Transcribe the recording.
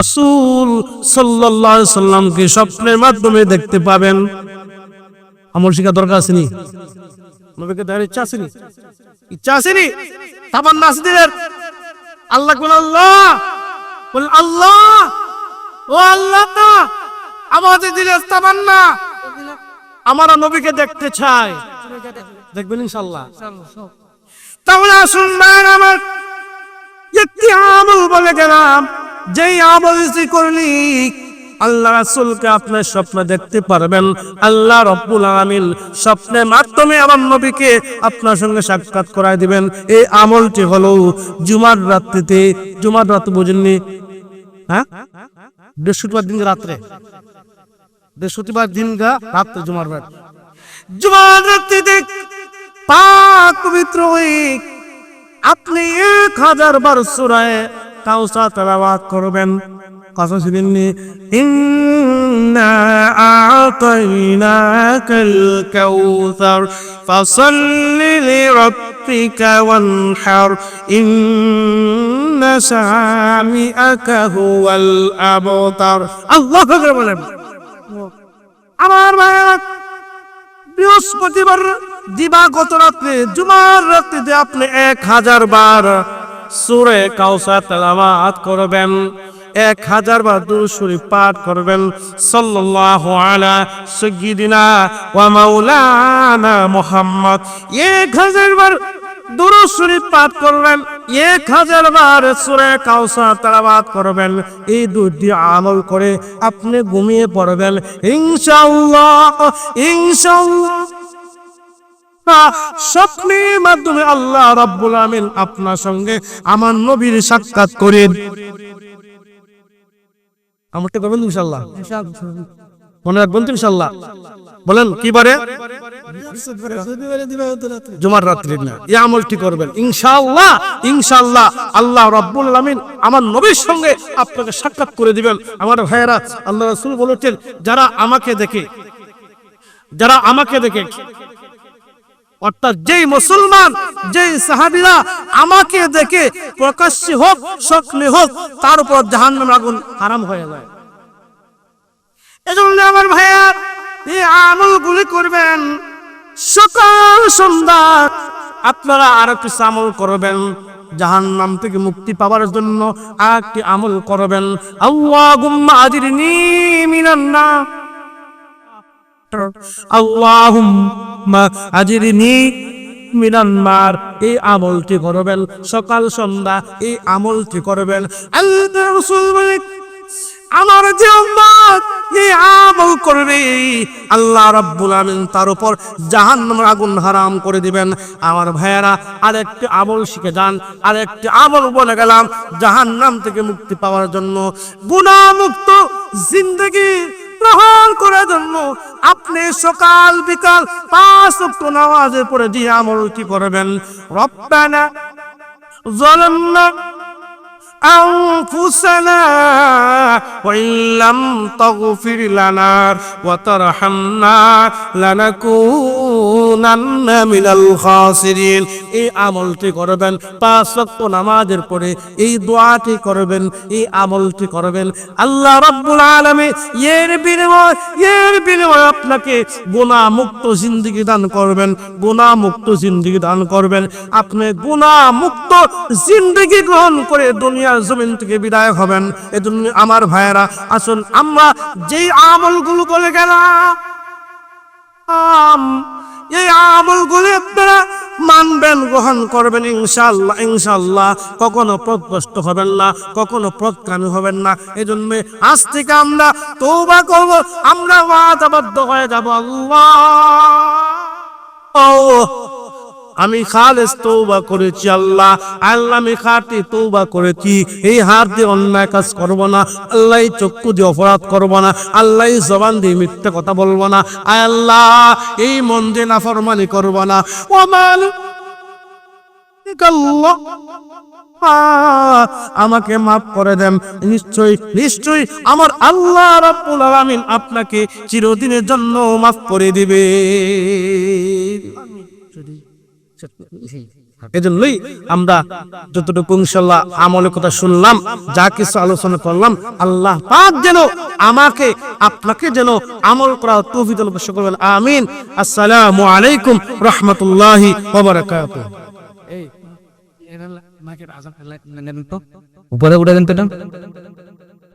রাসূল সাল্লাল্লাহু আলাইহি সাল্লামকে স্বপ্নের মাধ্যমে দেখতে পাবেন? আমল শিখা দরকার আসেনি নবীকে দেখার ইচ্ছা আসেনি ইচ্ছা আসেনি তামান্না আছে দিলের আল্লাহ কোন আল্লাহ! বল, আল্লাহ! ও আল্লাহ আমাদের দিলের তামান্না। আমরা নবীকে দেখতে চাই। দেখবেন ইনশাল্লাহ তাহলে আসুন আমার আমল বলে গেলাম। যেই আমল করলি, আল্লাহ রাসূলকে আপনার স্বপ্ন দেখতে পারবেন। আল্লাহ রব্বুল আলামিন স্বপ্নের মাধ্যমে আমার নবীকে আপনার সঙ্গে সাক্ষাৎ করায় দিবেন। এই আমলটি হলো জুমার রাত্রিতে, জুমার রাত বুঝেননি? হ্যাঁ? বৃহস্পতিবার দিন রাত্রে। বৃহস্পতিবার দিন গা রাত্রে জুমার রাত। জুমার রাত্রিতে পাক পবিত্র হয়ে আপনি এক হাজার বার সুরায় কাউসা তেলাওয়াত করবেন। কথা শুনেননি আতাইনাকাল কাউসার, ফাসাল্লি লিরাব্বিকা ওয়ানহার, ইন্না শামিআকা হুয়াল আবতার। আল্লাহু আকবার বলেন। আমার ভাইরা বৃহস্পতিবার দিবাগত রাত্রে জুমার রাত্রিতে আপনি এক হাজার বার সুরে কাউসার তেলাওয়াত করবেন। এক হাজার বার দুরূদ শরীফ পাঠ করবেন। সাল্লাল্লাহু আলা সাইয়্যিদিনা ওয়া মাওলানা মুহাম্মদ। এক হাজার বার দুরূদ পাঠ করবেন। এক হাজার বার সূরা কাউসার তেলাওয়াত করবেন। এই দুটি আমল করে আপনি ঘুমিয়ে পড়বেন। ইনশাআল্লাহ ইনশাআল্লাহ। স্বপ্নের মাধ্যমে আল্লাহ রাব্বুল আমিন আপনার সঙ্গে আমার নবীর সাক্ষাৎ করে আমরটা করবেন মনে রাখবেন তো বলেন, কি বারে? জুমার রাত্রি না। এই আমলটি করবেন। ইনশাআল্লাহ ইনশাআল্লাহ আল্লাহ রাব্বুল আমার নবীর সঙ্গে আপনাকে সাক্ষাৎ করে দিবেন। আমার ভাইয়েরা, আল্লাহ রাসূল বলেছেন, যারা আমাকে দেখে, যারা আমাকে দেখে অর্থাৎ যেই মুসলমান, যেই সাহাবীরা আমাকে দেখে প্রকাশ্যে হোক সকলে হোক, তার উপর জাহান্নামের আগুন হারাম হয়ে যায়। এজন্য আমার ভাইয়া এই আমলগুলি করবেন। সকাল, সন্ধ্যা, আপনারা আর একটু আমল করবেন। জাহান নাম থেকে মুক্তি পাওয়ার জন্য আরেকটি আমল করবেন। আল্লাহুম্মা আজিরনি মিনান নার। আল্লাহুম্মা আজিরনি মিনান নার এই আমলটি করবেন, সকাল সন্ধ্যা এই আমলটি করবেন। আল্লাহ আমার যে আমল করবে, আল্লাহ রাব্বুল আমিন তার উপর জাহান্নামের আগুন হারাম করে দিবেন। আমার ভাইয়েরা, আরেকটি আমল শিখে যান, আরেকটি আমল বলে গেলাম, জাহান্নাম থেকে মুক্তি পাওয়ার জন্য। গুনাহমুক্ত জিন্দগি গ্রহণ করার জন্য আপনি সকাল বিকাল পাঁচ ওয়াক্ত নামাজের পরে যে আমলটি করবেন রব্বানা ظلمنا أنفسنا وإن لم تغفر لنا وترحمنا لنكونن من الخاسرين এই আমলটি করবেন। পাঁচ ওয়াক্ত নামাজের পরে এই দোয়াটি করবেন, এই আমলটি করবেন। আল্লাহ রাব্বুল আলামিন এর বিনিময় এর বিনিময় আপনাকে গুনাহ মুক্ত জিন্দেগি দান করবেন গুনাহ মুক্ত জিন্দেগি দান করবেন। আপনি গুনাহ মুক্ত জিন্দেগি গ্রহণ করে দুনিয়ার জমিন থেকে বিদায় হবেন। এজন্য আমার ভাইয়েরা, আসুন আমরা যেই আমলগুলো করে গেলাম এই আমলগুলি আপনারা মানবেন, গ্রহণ করবেন ইনশাল্লাহ ইনশাল্লাহ কখনো প্রত্যষ্ট হবেন না, কখনো প্রত্যামী হবেন না। এই জন্য আজ থেকে আমরা তৌবা করব, আমরা ওয়াদাবদ্ধ হয়ে যাব, আল্লাহ। আমি খালেস তৌবা করেছি, আল্লাহ। আল্লাহ, আমি খাটি তৌবা করেছি। এই হাত দিয়ে অন্যায় কাজ করব না। আল্লাহ চক্ষু দিয়ে অপরাধ করব না। আল্লাহ জবান দিয়ে মিথ্যে কথা বলব না। আল্লাহ, এই মন দিয়ে নাফরমানি করব না। আল্লাহ আমাকে মাফ করে দেন। নিশ্চয়ই নিশ্চয়ই আমার আল্লাহ রাব্বুল আলামিন আপনাকে চিরদিনের জন্য মাফ করে দিবে। এজন্যই আমরা যতটুকু ইনশাল্লাহ আমলের কথা শুনলাম, যা কিছু আলোচনা করলাম, আল্লাহ পাক যেন আমাকে, আপনাকে যেন আমল করা তৌফিক করবেন আমিন। আসসালামু আলাইকুম রহমতুল্লাহি উপরে উঠে দেন এটা